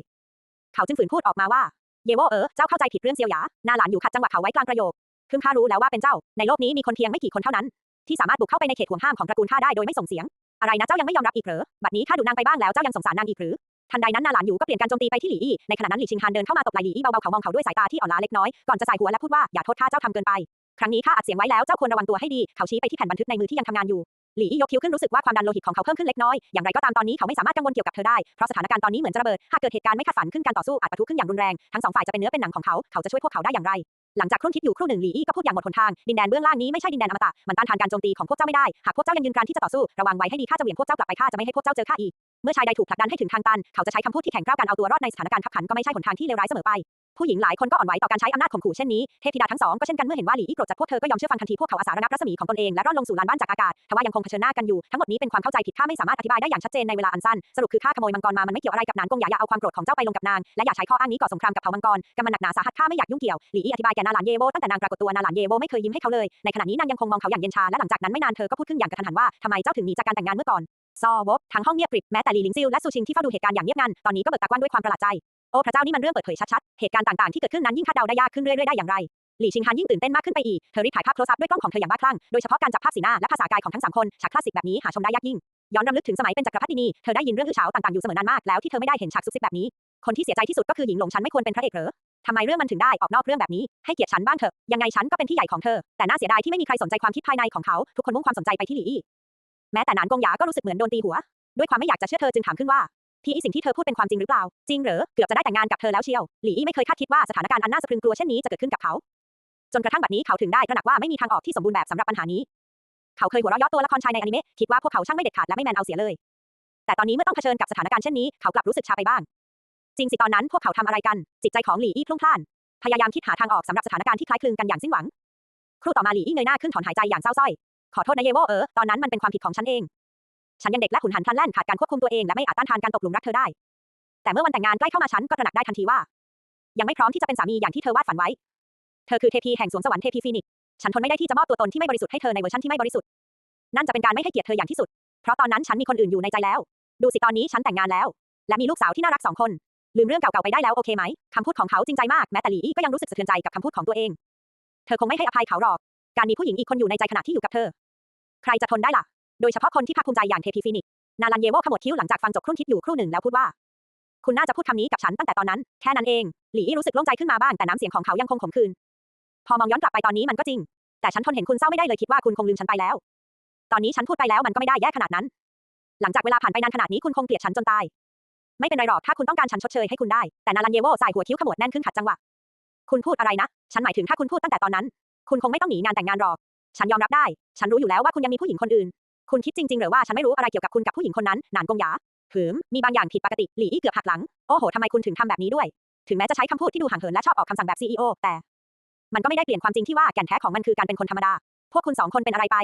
เขาจึงฝืนพูดออกมาว่า เยโวเอ๋อเจ้าเข้าใจผิดเรื่องเซียวหยาหนาหลานอยู่ขัดจังหวะเขาไว้กลางประโยคเพิ่งข้ารู้แล้วว่าเป็นเจ้า ในโลกนี้มีคนเพียงไม่กี่คนเท่านั้น ที่สามารถบุกเข้าไปในเขตห่วงห้ามของตระกูลข้าได้โดยไม่ส่งเสียง อะไรนะเจ้ายังไม่ยอมรับอีกเหรอบัดนี้ข้าดูนางไปบ้างแล้วเจ้ายังสงสารนางอีกหรือทันใดนั้นนาหลานอยู่ก็เปลี่ยนการโจมตีไปที่หลี่อี้ในขณะนั้นหลี่ชิงฮานเดินเข้ามาตบไหล่หลี่อี้เบาๆเขามองเขาด้วยสายตาที่อ่อนล้าเล็กน้อยก่อนจะสายหัวและพูดว่าอย่าโทษข้าเจ้าทำเกินไปครั้งนี้ข้าอัดเสียงไว้แล้วเจ้าควรระวังตัวให้ดีเขาชี้ไปที่แผ่นบันทึกในมือที่ยังทำงานอยู่หลี่อี้ยกคิ้วขึ้นรู้สึกว่าความดันโลหิตของเขาเพิ่มขึ้นเล็กน้อย อย่างไรก็ตามตอนนี้เขาไม่สามารถกังวลเกี่ยวกับเธอได้ เพราะสถานการณ์ตอนนี้เหมือนจะระเบิด หากเกิดเหตุการณ์ไม่คาดฝันขึ้นการต่อสู้อาจปะทุขึ้นอย่างรุนแรง ทั้งสองฝ่ายจะเป็นเนื้อเป็นหนังของเขา เขาจะช่วยพวกเขาได้อย่างไร หลังจากครุ่นคิดอยู่ครู่หนึ่งหลีอี้ก็พูดอย่างหมดหนทาง ดินแดนเบื้องล่างนี้ไม่ใช่ดินแดนอมตะ มันต้านทานการโจมตีของพวกเจ้าไม่ได้ หากพวกเจ้ายังยืนกรานที่จะต่อสู้ ระวังไว้ให้ดีข้าจะเหวี่ยงพวกเจ้ากลับไปข้าจะไม่ให้พวกเจ้าเจอข้าอีก เมื่อชายใดถูกผลักดันให้ถึงทางตัน เขาจะใช้คำพูดที่แข็งกร้าวการเอาตัวรอดในสถานการณ์ขับขันก็ไม่ใช่หนทางที่เลวร้ายเสมอไป ผู้หญิงหลายคนก็อ่อนไหวต่อการใช้อำนาจข่มขู่เช่นนี้ เทพธิดาทั้งสองก็เช่นกันเมื่อเห็นว่าหลีอี้โกรธจัดพวกเธอก็ยอมเชื่อฟังทันทีพวกเขาอาสาระงับรัศมีของตนเองและร่อนลงสู่ลานบ้านจากอากาศทว่ายังคงเผชิญหน้ากันอยู่ทั้งหมดนี้เป็นความเข้าใจผิดข้าไม่สามารถอธิบายได้อย่างชัดเจนในเวลาอันสั้นสรุปคือข้าขโมยมังกรมามันไม่เกี่ยวอะไรกับนางกงอย่าอย่าเอาความโกรธของเจ้าไปลงกับนางและอย่าใช้ข้ออ้างนี้ก่อสงครามกับเผ่ามังกรกำมันหนักหนาสาหัสข้าไม่อยากยุ่งเกี่ยวหลีอี้อธิบายแก่นาหลานเยโบตั้งแต่นางปรากฏตัวนาหลานเยโบไม่เคยยิ้มให้เขาเลยในขณะนี้นางยังคงมองเขาอย่างเย็นชาและหลังจากนั้นไม่นานเธอก็พูดขึ้นอย่างกระทันหันว่าทำไมเจ้าถึงหนีจากการแต่งงานเมื่อก่อนซอวบทั้งห้องเงียบกริบแม้แต่ลีลิงซิลและซูชิงที่เฝ้าดูเหตุการณ์อย่างเงียบงันตอนนี้ก็เบิกตากว้างด้วยความประหลาดใจ โอ้พระเจ้านี่มันเรื่องเปิดเผยชัดๆ เหตุการณ์ต่างๆที่เกิดขึ้นนั้นยิ่งคาดเดาได้ยากขึ้นเรื่อยๆได้อย่างไร หลี่ชิงฮันยิ่งตื่นเต้นมากขึ้นไปอีก เธอรีบถ่ายภาพโคลสอัพด้วยกล้องของเธออย่างบ้าคลั่ง โดยเฉพาะการจับภาพสีหน้าและภาษากายของทั้งสามคนฉากคลาสสิกแบบนี้หาชมได้ยากยิ่ง ย้อนรำลึกถึงสมัยเป็นจักรพรรดินี เธอได้ยินเรื่องอื้อฉาวต่างๆอยู่เสมอนานมากแล้วที่เธอไม่ได้เห็นฉากซุบซิบแบบนี้ คนที่เสียใจที่สุดก็คือหญิงหลงฉันไม่ควรเป็นพระเอกเหรอทำไมเรื่องมันถึงได้ออกนอกเรื่องแบบนี้ ให้เกียรติฉันบ้างเถอะ ยังไงฉันก็เป็นพี่ใหญ่ของเธอ แต่น่าเสียดายที่ไม่มีใครสนใจความคิดภายในของเขา ทุกคนมุ่งความสนใจไปที่หลี่อี้แม้แต่นานกงหยาก็รู้สึกเหมือนโดนตีหัว ด้วยความไม่อยากจะเชื่อเธอจึงถามขึ้นว่า พี่สิ่งที่เธอพูดเป็นความจริงหรือเปล่า จริงเหรอ เกือบจะได้แต่งงานกับเธอแล้วเชียว หลี่อี้ไม่เคยคาดคิดว่าสถานการณ์อันน่าสะพรึงกลัวเช่นนี้จะเกิดขึ้นกับเขา จนกระทั่งบัดนี้เขาถึงได้ตระหนักว่าไม่มีทางออกที่สมบูรณ์แบบสำหรับปัญหานี้ เขาเคยหัวเราะเย่อตัวละครชายในอนิเมะ คิดว่าพวกเขาช่างไม่เด็ดขาดและไม่แมนเอาเสียเลย แต่ตอนนี้เมื่อต้องเผชิญกับสถานการณ์เช่นนี้ เขากลับรู้สึกชาไปบ้าง จริงสิตอนนั้นพวกเขาทำอะไรกัน จิตใจของหลี่อี้พลุ่งพล่าน พยายามคิดหาทางออกสำหรับสถานการณ์ที่คล้ายคลึงกันอย่างสิ้นหวัง ครู่ต่อมาหลี่อี้เงยหน้าขึ้นถอนหายใจอย่างเศร้าส้อยขอโทษนะเยโวเออ ตอนนั้นมันเป็นความผิดของฉันเอง ฉันยังเด็กและขุนหันพลันแล่นขาดการควบคุมตัวเองและไม่อาจต้านทานการตกหลุมรักเธอได้ แต่เมื่อวันแต่งงานใกล้เข้ามาฉันก็ตระหนักได้ทันทีว่า ยังไม่พร้อมที่จะเป็นสามีอย่างที่เธอวาดฝันไว้ เธอคือเทพีแห่งสวงสวรรค์เทพีฟีนิกซ์ฉันทนไม่ได้ที่จะมอบตัวตนที่ไม่บริสุทธิ์ให้เธอในเวอร์ชันที่ไม่บริสุทธิ์ นั่นจะเป็นการไม่ให้เกียรติเธออย่างที่สุด เพราะตอนนั้นฉันมีคนอื่นอยู่ในใจแล้ว ดูสิตอนนี้ฉันแต่งงานแล้ว และมีลูกสาวที่น่ารักสองคน ลืมเรื่องเก่าๆไปได้แล้วโอเคไหมคำพูดของเขาจริงใจมากแม้แต่หลีก็ยังรู้สึกสะเทือนใจกับคำพูดของตัวเอง เธอคงไม่ให้อภัยเขาหรอก การมีผู้หญิงอีกคนอยู่ในใจขณะที่อยู่กับเธอ ใครจะทนได้ล่ะ โดยเฉพาะคนที่ภาคภูมิใจอย่างเทพีฟีนิกซ์นาลันเยโวขมวดคิ้วหลังจากฟังจบครุ่นคิดอยู่ครู่หนึ่งแล้วพูดว่า คุณน่าจะพูดคำนี้กับฉันตั้งแต่ตอนนั้น แค่นั้นเอง หลี่อี้รู้สึกโล่งใจขึ้นมาบ้างแต่น้ำเสียงของเขายังคงขมขื่นพอมองย้อนกลับไปตอนนี้มันก็จริง แต่ฉันทนเห็นคุณเศร้าไม่ได้เลยคิดว่าคุณคงลืมฉันไปแล้ว ตอนนี้ฉันพูดไปแล้วมันก็ไม่ได้แย่ขนาดนั้น หลังจากเวลาผ่านไปนานขนาดนี้คุณคงเกลียดฉันจนตาย ไม่เป็นไรหรอกถ้าคุณต้องการฉันชดเชยให้คุณได้ แต่นาลันเยโวสายหัวคิ้วขมวดแน่นขึ้นขัดจังหวะ คุณพูดอะไรนะ ฉันหมายถึงถ้าคุณพูดตั้งแต่ตอนนั้น คุณคงไม่ต้องหนีงานแต่งงานหรอก ฉันยอมรับได้ ฉันรู้อยู่แล้วว่าคุณยังมีผู้หญิงคนอื่น คุณคิดจริงๆหรือว่าฉันไม่รู้อะไรเกี่ยวกับคุณกับผู้หญิงคนนั้น หนานกงหยาหืม มีบางอย่างผิดปกติ หลี่อี้เกือบหักหลัง โอ้โหทำไมคุณถึงทำแบบนี้ด้วย ถึงแม้จะใช้คำพูดที่ดูห่างเหินและชอบออกคำสั่งแบบ CEO แต่ มันก็ไม่ได้เปลี่ยนความจริงที่ว่าแก่นแท้ของมันคือการเป็นคนธรรมดา พวกคุณสองคนเป็นอะไรไป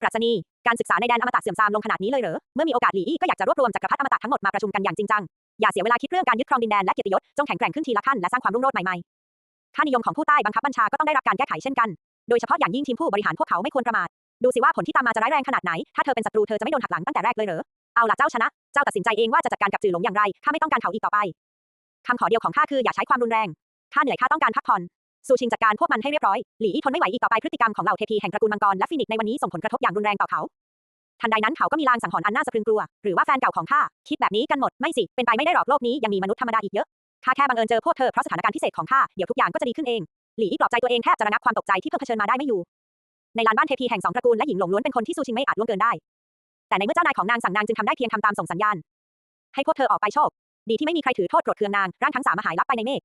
ปรัชนี การศึกษาในแดนอมตะเสื่อมทรามลงขนาดนี้เลยเหรอ เมื่อมีโอกาสหลี่อี้ก็อยากจะรวบรวมจักรพรรดิอมตะทั้งหมดมาประชุมกันอย่างจริงจัง อย่าเสียเวลาคิดเรื่องการยึดครองดินแดนและเกียรติยศ จงแข็งแกร่งขึ้นทีละขั้นและสร้างความรุ่งโรจน์ใหม่ๆ ค่านิยมของผู้ใต้บังคับบัญชาก็ต้องได้รับการแก้ไขเช่นกัน โดยเฉพาะอย่างยิ่งทีมผู้บริหารพวกเขาไม่ควรประมาท ดูสิว่าผลที่ตามมาจะร้ายแรงขนาดไหน ถ้าเธอเป็นศัตรูเธอจะไม่โดนหักหลังตั้งแต่แรกเลยเหรอ เอาล่ะเจ้าชนะ เจ้าตัดสินใจเองว่าจะจัดการกับจือหลงอย่างไร ข้าไม่ต้องการเขาอีกต่อไป คำขอเดียวของข้าคืออย่าใช้ความรุนแรง ข้าเหนื่อยข้าต้องการพักผ่อนซูชิงจัดการพวกมันให้เรียบร้อย หลี่อี้ทนไม่ไหวอีกต่อไปพฤติกรรมของเหล่าเทพีแห่งตระกูลมังกรและฟินิกในวันนี้ส่งผลกระทบอย่างรุนแรงต่อเขา ทันใดนั้นเขาก็มีลางสังหรณ์อันน่าสะพรึงกลัว หรือว่าแฟนเก่าของข้าคิดแบบนี้กันหมด ไม่สิ เป็นไปไม่ได้หรอกโลกนี้ยังมีมนุษย์ธรรมดาอีกเยอะ ข้าแค่บังเอิญเจอพวกเธอเพราะสถานการณ์พิเศษของข้า เดี๋ยวทุกอย่างก็จะดีขึ้นเอง หลี่อี้ปลอบใจตัวเองแทบจะระงับความตกใจที่เพิ่งเผชิญมาได้ไม่อยู่ ในลานบ้านเทพีแห่งสองตระกูลและหญิงหลงล้วนเป็นคนที่ซูชิงไม่อาจล่วงเกินได้ แต่ในเมื่อเจ้านายของนางสั่งนางจึงทำได้เพียงทำตามส่งสัญญาณ ให้พวกเธอออกไปโชค ดีที่ไม่มีใครถือโทษโกรธเคืองนาง ร่างทั้งสามหายลับไปในเมฆ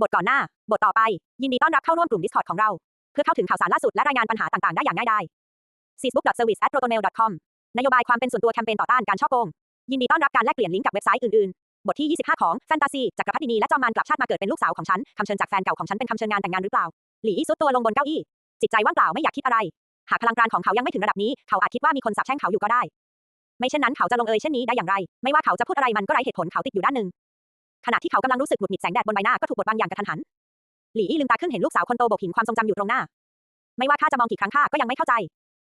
บทก่อนหน้า บทต่อไป ยินดีต้อนรับเข้าร่วมกลุ่ม Discord ของเรา เพื่อเข้าถึงข่าวสารล่าสุดและรายงานปัญหาต่างๆ ได้อย่างง่ายดาย facebook.service@protonmail.com นโยบายความเป็นส่วนตัวแคมเปญต่อต้านการช่อโกง ยินดีต้อนรับการแลกเปลี่ยนลิงก์กับเว็บไซต์อื่นๆ บทที่ 25 ของแฟนตาซีจักรพรรดินีและจอมมารกลับชาติมาเกิดเป็นลูกสาวของฉันคำเชิญจากแฟนเก่าของฉันเป็นคำเชิญงานแต่งงานหรือเปล่า หลี่อี้ซุดตัวลงบนเก้าอี้ จิตใจว่างเปล่าไม่อยากคิดอะไร หากพลังปราณของเขายังไม่ถึงระดับนี้ เขาอาจคิดว่ามีคนสาปแช่งเขาอยู่ก็ได้ ไม่เช่นนั้นเขาจะลงเอยเช่นนี้ได้อย่างไร ไม่ว่าเขาจะพูดอะไรมันก็ไร้เหตุผลเขาติดอยู่ด้านหนึ่ง ขณะที่เขากำลังรู้สึกหงุดหงิดแสงแดดบนใบหน้าก็ถูกบดบังอย่างกระทันหัน หลี่อี้ลืมตาขึ้นเห็นลูกสาวคนโตโบกหินความทรงจำอยู่ตรงหน้า ไม่ว่าข้าจะมองกี่ครั้งข้าก็ยังไม่เข้าใจ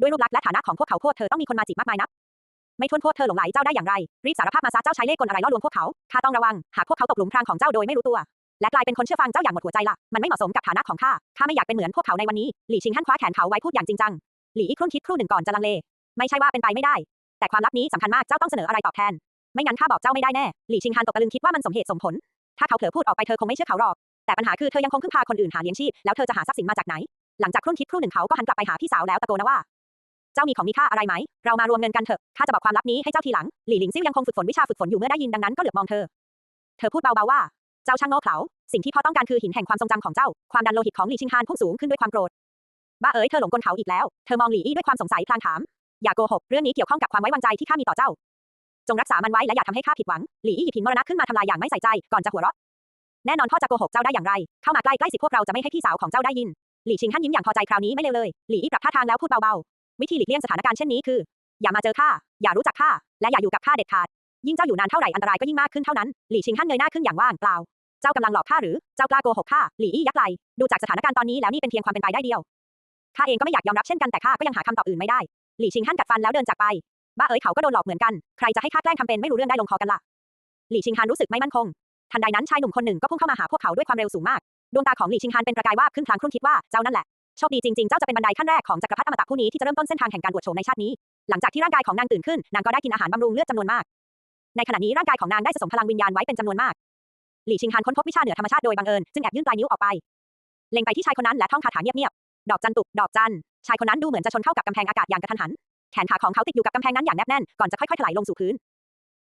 ด้วยรูปลักษณ์และฐานะของพวกเขาโคตรเธอต้องมีคนมาจีบมากมายนักไม่ทวนโทษเธอหลงไหลเจ้าได้อย่างไร รีบสารภาพมาซะเจ้าใช้เล่ห์กลอะไรล่อลวงพวกเขาข้าต้องระวัง หากพวกเขาตกหลุมพรางของเจ้าโดยไม่รู้ตัว และกลายเป็นคนเชื่อฟังเจ้าอย่างหมดหัวใจละมันไม่เหมาะสมกับฐานะของข้า ข้าไม่อยากเป็นเหมือนพวกเขาในวันนี้ หลี่ชิงฮั่นคว้าแขนเขาไว้พูดอย่างจริงจัง หลี่อี้ครุ่นคิดครู่หนึ่งก่อนจะลังเล ไม่ใช่ว่าเป็นไปไม่ได้ แต่ความลับนี้สำคัญมาก เจ้าต้องเสนออะไรตอบแทน ไม่งั้นข้าบอกเจ้าไม่ได้แน่ หลี่ชิงฮันตกตะลึงคิดว่ามันสมเหตุสมผล ถ้าเขาเผลอพูดออกไปเธอคงไม่เชื่อเขาหรอก แต่ปัญหาคือเธอยังคงพึ่งพาคนอื่นหาเลี้ยงชีพ แล้วเธอจะหาทรัพย์สินมาจากไหน หลังจากครุ่นคิดครู่หนึ่งเขาก็หันกลับไปหาพี่สาวแล้วตะโกนว่าเจ้ามีของมีค่าอะไรไหม เรามารวมเงินกันเถอะ ข้าจะบอกความลับนี้ให้เจ้าทีหลัง หลี่หลิงซิ่วยังคงฝึกฝนวิชาฝึกฝนอยู่เมื่อได้ยินดังนั้นก็เหลือบมองเธอ เธอพูดเบาๆว่า เจ้าช่างโง่เขลาสิ่งที่พ่อต้องการคือหินแห่งความทรงจำของเจ้า ความดันโลหิตของหลี่ชิงฮานพุ่งสูงขึ้นด้วยความโกรธ บ้าเอ๋ยเธอหลงกลเขาอีกแล้ว เธอมองหลี่อี้ด้วยความสงสัยพลางถาม อย่าโกหก เรื่องนี้เกี่ยวข้องกับความไว้วางใจที่ข้ามีต่อเจ้า จงรักษามันไว้และอย่าทำให้ข้าผิดหวัง หลี่อี้หยิบหินมรณะขึ้นมาทำลายอย่างไม่ใส่ใจ ก่อนจะหัวเราะ แน่นอนพ่อจะโกหกเจ้าได้อย่างไร เข้ามาใกล้ใกล้สิพวกเราจะไม่ให้พี่สาวของเจ้าได้ยิน หลี่ชิงฮั่นยิ้มอย่างพอใจคราวนี้ไม่เลวเลย หลี่อี้ปรับท่าทางแล้วพูดเบาๆ วิธีหลีกเลี่ยงสถานการณ์เช่นนี้คือ อย่ามาเจอข้า อย่ารู้จักข้า และอย่าอยู่กับข้าเด็ดขาดยิ่งเจ้าอยู่นานเท่าไหร่อันตรายก็ยิ่งมากขึ้นเท่านั้น หลี่ชิงฮั่นเงยหน้าขึ้นอย่างว่างเปล่า เจ้ากำลังหลอกข้าหรือ เจ้ากล้าโกหกข้า หลี่อี้ยักษ์ไหลดูจากสถานการณ์ตอนนี้แล้วนี่เป็นเพียงความเป็นไปได้เดียว ข้าเองก็ไม่อยากยอมรับเช่นกันแต่ข้าก็ยังหาคำตอบอื่นไม่ได้ หลี่ชิงฮั่นกัดฟันแล้วเดินจากไป บ้าเอ๋ยเขาก็โดนหลอกเหมือนกัน ใครจะให้ข้าแกล้งทำเป็นไม่รู้เรื่องได้ลงคอกันล่ะ หลี่ชิงฮันรู้สึกไม่มั่นคง ทันใดนั้นชายหนุ่มคนหนึ่งก็พุ่งเข้ามาหาพวกเขาด้วยความเร็วสูงมาก ดวงตาของหลี่ชิงฮันเป็นประกายวาบขึ้นพลางครุ่นคิดว่าเจ้านั่นแหละโชคดีจริงๆ เจ้าจะเป็นบันไดขั้นแรกของจักรพรรดิอมตะผู้นี้ที่จะเริ่มต้นเส้นทางแห่งการบวชโฉมในชาตินี้ หลังจากที่ร่างกายของนางตื่นขึ้น นางก็ได้กินอาหารบำรุงเลือดจำนวนมาก ในขณะนี้ร่างกายของนางได้สะสมพลังวิญญาณไว้เป็นจำนวนมาก หลี่ชิงฮันค้นพบวิชาเหนือธรรมชาติโดยบังเอิญจึงแอบยื่นปลายนิ้วออกไป เล็งไปที่ชายคนนั้นและท่องคาถาเงียบๆ ดอกจันตุกดอกจัน ชายคนนั้นดูเหมือนจะชนเข้ากับกำแพงอากาศอย่างกระทันหัน แขนขาของเขาติดอยู่กับกำแพงนั้นอย่างแนบแน่น ก่อนจะค่อยๆถลายลงสู่พื้น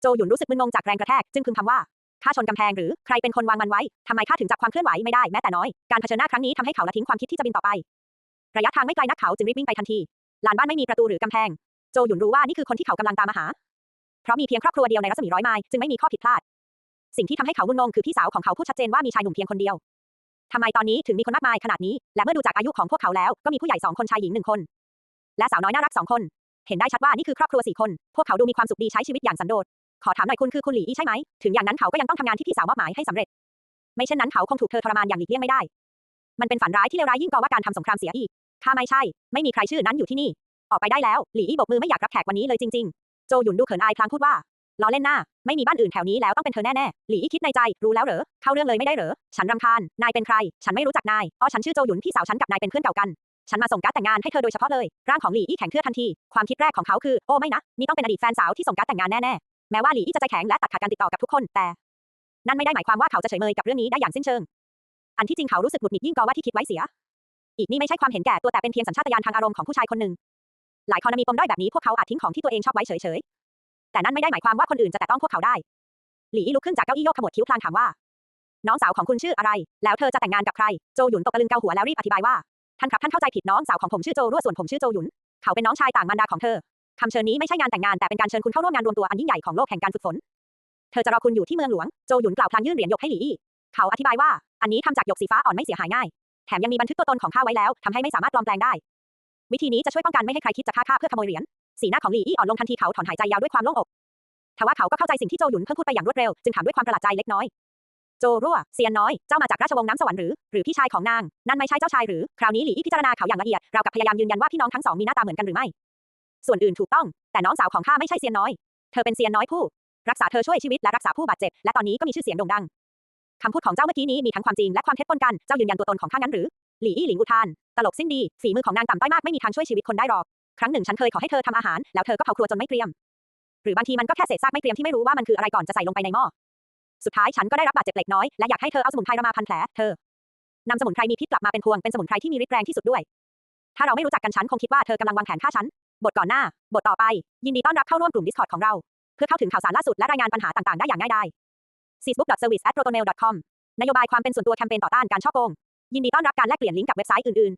โจหยุนรู้สึกมึนงงจากแรงกระแทกจึงพึมพำว่าข้าชนกำแพงหรือใครเป็นคนวางมันไว้ทำไมข้าถึงจับความเคลื่อนไหวไม่ได้แม้แต่น้อย การเผชิญหน้าครั้งนี้ทำให้เขาละทิ้งความคิดที่จะบินต่อไประยะทางไม่ไกลนักเขาจึงรีบวิ่งไปทันที ลานบ้านไม่มีประตูหรือกำแพง โจหยุนรู้ว่านี่คือคนที่เขากำลังตามมาหา เพราะมีเพียงครอบครัวเดียวในรัศมีร้อยไมล์จึงไม่มีข้อผิดพลาด สิ่งที่ทำให้เขาวุ่นงงคือพี่สาวของเขาพูดชัดเจนว่ามีชายหนุ่มเพียงคนเดียวทำไมตอนนี้ถึงมีคนมากมายขนาดนี้ และเมื่อดูจากอายุของพวกเขาแล้วก็มีผู้ใหญ่สองคนชายหญิงหนึ่งคน และสาวน้อยน่ารักสองคน เห็นได้ชัดว่านี่คือครอบครัวสี่คน พวกเขาดูมีความสุขดีใช้ชีวิตอย่างสันโดษ ขอถามหน่อยคุณคือคุณหลี่อี้ใช่ไหม ถึงอย่างนั้นเขาก็ยังต้องทำงานที่พี่สาวมอบหมายให้สำเร็จ ไม่เช่นนั้นเขาคงถูกเธอทรมานอย่างหลีกเลี่ยงไม่ได้ มันเป็นฝันร้ายที่เลวร้ายยิ่งกว่าการทำสงครามเสียอีก ข้าไม่ใช่ ไม่มีใครชื่อนั้นอยู่ที่นี่ ออกไปได้แล้ว หลี่อี้บกมือไม่อยากรับแขกวันนี้เลยจริง ๆ โจหยุนดูเขินอายพลางพูดว่า ล้อเล่นหน้า ไม่มีบ้านอื่นแถวนี้แล้วต้องเป็นเธอแน่ๆ หลี่อี้คิดในใจ รู้แล้วเหรอ เข้าเรื่องเลยไม่ได้เหรอ ฉันรำคาญ นายเป็นใคร ฉันไม่รู้จักนาย อ๋อ ฉันชื่อโจหยุน พี่สาวฉันกับนายเป็นเพื่อนเก่ากัน ฉันมาส่งการ์ดแต่งงานให้เธอโดยเฉพาะเลย ร่างของหลี่อี้แข็งเทื่อทันที ความคิดแรกของเขาคือ โอ้ไม่นะ นี่ต้องเป็นอดีตแฟนสาวที่ส่งการ์ดแต่งงานแน่ๆ แม้ว่าหลี่อี้จะใจแข็งและตัดขาดการติดต่อกับทุกคน แต่ นั่นไม่ได้หมายความว่าเขาจะเฉยเมยกับเรื่องนี้ได้อย่างสิ้นเชิง อันที่จริงเขารู้สึกหงุดหงิดยิ่งกว่าที่คิดไว้เสีย อีกนี่ไม่ใช่ความเห็นแก่ตัวแต่เป็นเพียงสัญชาตญาณทางอารมณ์ของผู้ชายคนหนึ่งหลายคนมีปมด้อยแบบนี้พวกเขาอาจทิ้งของที่ตัวเองชอบไว้เฉยๆ แต่นั่นไม่ได้หมายความว่าคนอื่นจะแตะต้องพวกเขาได้ หลี่อี้ลุกขึ้นจากเก้าอี้โยกขมวดคิ้วพลางถามว่า น้องสาวของคุณชื่ออะไร แล้วเธอจะแต่งงานกับใคร โจหยุนตกตะลึงเกาหัวแล้วรีบอธิบายว่า ท่านครับท่านเข้าใจผิดน้องสาวของผมชื่อโจรั่วส่วนผมชื่อโจหยุน เขาเป็นน้องชายต่างมารดาของเธอคำเชิญนี้ไม่ใช่งานแต่งงานแต่เป็นการเชิญคุณเข้าร่วมงานรวมตัวอันยิ่งใหญ่ของโลกแห่งการฝึกฝน เธอจะรอคุณอยู่ที่เมืองหลวง โจหยุนกล่าวพลางยื่นเหรียญหยกให้หลี่อี้เขาอธิบายว่า อันนี้ทำจากหยกสีฟ้าอ่อนไม่เสียหายง่าย แถมยังมีบันทึกตัวตนของข้าไว้แล้วทำให้ไม่สามารถปลอมแปลงได้ วิธีนี้จะช่วยป้องกันไม่ให้ใครคิดจะฆ่าข้าเพื่อขโมยเหรียญ สีหน้าของหลี่อี้อ่อนลงทันทีเขาถอนหายใจยาวด้วยความโล่งอกทว่าเขาก็เข้าใจสิ่งที่โจหยุนเพิ่งพูดไปอย่างรวดเร็ว จึงถามด้วยความประหลาดใจเล็กน้อย โจรั่วเซียนน้อย เจ้ามาจากราชวงศ์น้ำสวรรค์หรือ หรือพี่ชายของนาง นั่นไม่ใช่เจ้าชายหรือ คราวนี้หลี่อี้พิจารณาเขาอย่างละเอียด เรากับพยายามยืนยันว่าพี่น้องทั้งสองมีหน้าตาเหมือนกันหรือไม่ ส่วนอื่นถูกต้อง แต่น้องสาวของข้าไม่ใช่เซียนน้อย เธอเป็นเซียนน้อยผู้ รักษาเธอช่วยชีวิตและรักษาผู้บาดเจ็บ และตอนนี้ก็มีชื่อเสียงโด่งดังคำพูดของเจ้าเมื่อกี้นี้มีทั้งความจริงและความเท็จปนกัน เจ้ายืนยันตัวตนของข้างั้นหรือ หลี่อี้หลิงอุทาน ตลกสิ้นดี ฝีมือของนางต่ำต้อยมากไม่มีทางช่วยชีวิตคนได้หรอก ครั้งหนึ่งฉันเคยขอให้เธอทำอาหาร แล้วเธอก็เผาครัวจนไม่เกรียม หรือบางทีมันก็แค่เศษซากไม่เกรียมที่ไม่รู้ว่ามันคืออะไรก่อนจะใส่ลงไปในหม้อ สุดท้ายฉันก็ได้รับบาดเจ็บเล็กน้อย และอยากให้เธอเอาสมุนไพรมาพันแผล เธอนำสมุนไพรมีพิษกลับมาเป็นพวง เป็นสมุนไพรที่มีฤทธิ์แรงที่สุดด้วย ถ้าเราไม่รู้จักกันฉันคงคิดว่าเธอกำลังวางแผนฆ่าฉัน บทก่อนหน้า บทต่อไป ยินดีต้อนรับเข้าร่วมกลุ่ม Discord ของเรา เพื่อเข้าถึงข่าวสารล่าสุดและรายงานปัญหาต่างๆ ได้อย่างง่ายดาย facebook.service@protonmail.com นโยบายความเป็นส่วนตัวแคมเปญต่อต้านการช่อโกง ยินดีต้อนรับการแลกเปลี่ยนลิงก์กับเว็บไซต์อื่น